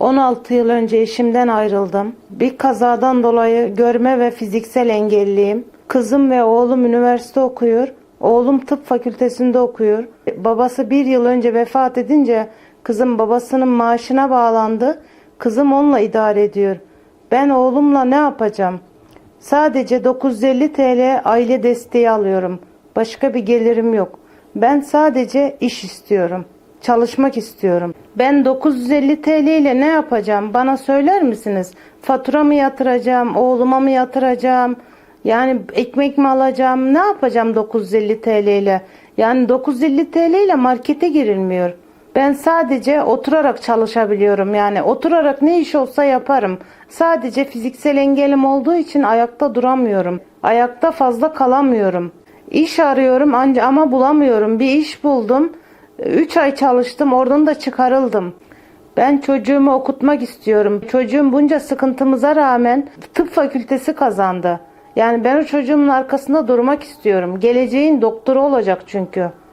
16 yıl önce eşimden ayrıldım. Bir kazadan dolayı görme ve fiziksel engelliyim. Kızım ve oğlum üniversite okuyor. Oğlum tıp fakültesinde okuyor. Babası bir yıl önce vefat edince kızım babasının maaşına bağlandı. Kızım onunla idare ediyor. Ben oğlumla ne yapacağım? Sadece 950 TL aile desteği alıyorum. Başka bir gelirim yok. Ben sadece iş istiyorum. Çalışmak istiyorum. Ben 950 TL ile ne yapacağım? Bana söyler misiniz? Fatura mı yatıracağım? Oğluma mı yatıracağım? Yani ekmek mi alacağım? Ne yapacağım 950 TL ile? Yani 950 TL ile markete girilmiyor. Ben sadece oturarak çalışabiliyorum. Yani oturarak ne iş olsa yaparım. Sadece fiziksel engelim olduğu için ayakta duramıyorum. Ayakta fazla kalamıyorum. İş arıyorum anca ama bulamıyorum. Bir iş buldum. 3 ay çalıştım oradan da çıkarıldım. Ben çocuğumu okutmak istiyorum. Çocuğum bunca sıkıntımıza rağmen tıp fakültesi kazandı. Yani ben o çocuğumun arkasında durmak istiyorum. Geleceğin doktoru olacak çünkü.